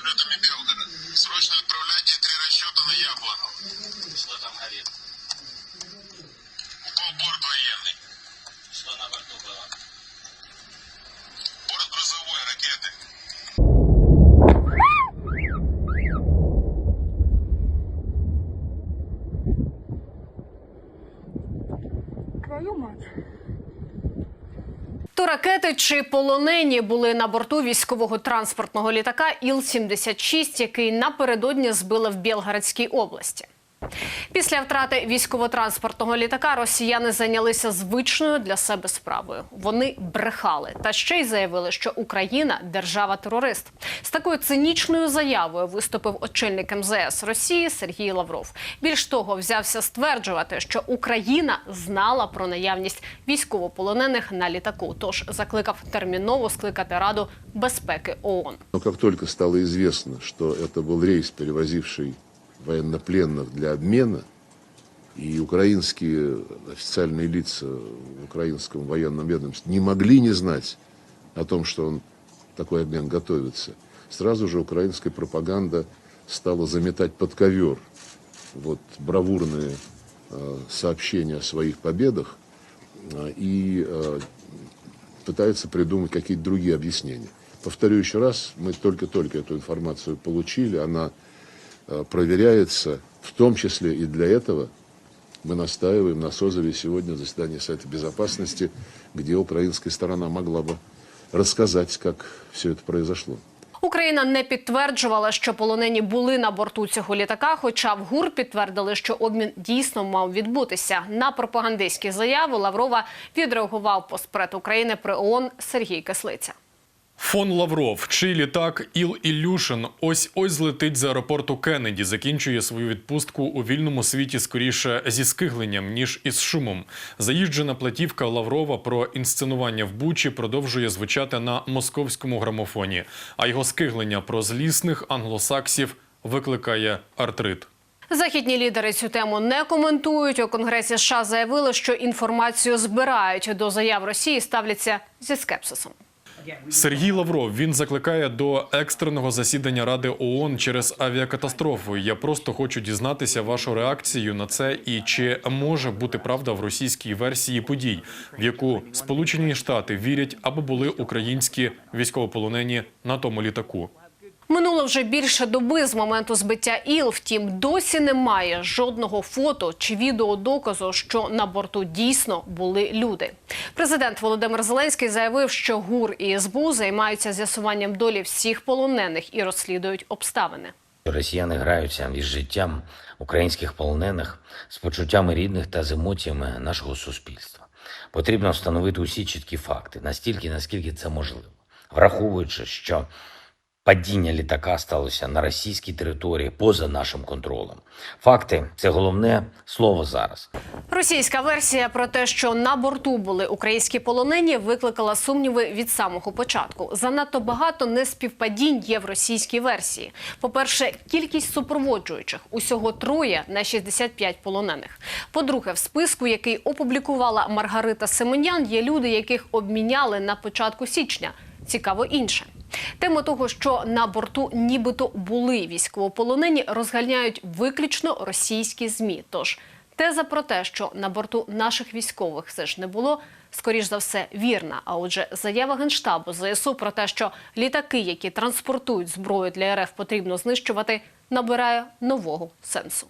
полетами Белгорода. Срочно отправляйте три расчета на Яблону. Что там горит? Упал борт военный. Что на борту было? Борт грузовой ракеты. Твою мать. То ракети чи полонені були на борту військового транспортного літака Іл-76, який напередодні збили в Білгородській області. Після втрати військово-транспортного літака росіяни зайнялися звичною для себе справою. Вони брехали та ще й заявили, що Україна держава-терорист. З такою цинічною заявою виступив очільник МЗС Росії Сергій Лавров. Більш того, взявся стверджувати, що Україна знала про наявність військовополонених на літаку. Тож закликав терміново скликати Раду безпеки ООН. Как только стало известно, что это был рейс, перевозивший военнопленных для обмена, и украинские официальные лица в украинском военном ведомстве не могли не знать о том, что он, такой обмен готовится, сразу же украинская пропаганда стала заметать под ковер вот, бравурные э, сообщения о своих победах э, и э, пытается придумать какие-то другие объяснения. Повторю еще раз, мы только-только эту информацию получили, она проверяется, в том числе и для этого мы настаиваем на созыве сегодня заседания Совета Безопасности, где украинская сторона могла бы рассказать, как все это произошло. Україна не підтверджувала, що полонені були на борту цього літака. Хоча в ГУР підтвердили, що обмін дійсно мав відбутися. На пропагандистські заяви Лаврова відреагував постпред України при ООН Сергій Кислиця. Фон Лавров, чий літак Іл Ілюшин ось ось злетить з аеропорту Кеннеді, закінчує свою відпустку у вільному світі скоріше зі скигленням, ніж із шумом. Заїжджена платівка Лаврова про інсценування в Бучі продовжує звучати на московському грамофоні, а його скиглення про злісних англосаксів викликає артрит. Західні лідери цю тему не коментують. У Конгресі США заявили, що інформацію збирають. До заяв Росії ставляться зі скепсисом. Сергій Лавров він закликає до екстреного засідання Ради ООН через авіакатастрофу. Я просто хочу дізнатися вашу реакцію на це і чи може бути правда в російській версії подій, в яку Сполучені Штати вірять або були українські військовополонені на тому літаку. Минуло вже більше доби з моменту збиття ІЛ. Втім, досі немає жодного фото чи відеодоказу, що на борту дійсно були люди. Президент Володимир Зеленський заявив, що ГУР і СБУ займаються з'ясуванням долі всіх полонених і розслідують обставини. Росіяни граються із життям українських полонених, з почуттями рідних та з емоціями нашого суспільства. Потрібно встановити усі чіткі факти, настільки, наскільки це можливо, враховуючи, що падіння літака сталося на російській території поза нашим контролем. Факти це головне слово зараз. Російська версія про те, що на борту були українські полонені, викликала сумніви від самого початку. Занадто багато неспівпадінь є в російській версії. По-перше, кількість супроводжуючих усього троє на 65 полонених. По-друге, в списку, який опублікувала Маргарита Семенян, є люди, яких обміняли на початку січня. Цікаво інше. Тему того, що на борту нібито були військовополонені, розганяють виключно російські змі. Тож теза про те, що на борту наших військових все ж не було, скоріш за все вірна. А отже, заява генштабу ЗСУ про те, що літаки, які транспортують зброю для РФ, потрібно знищувати, набирає нового сенсу.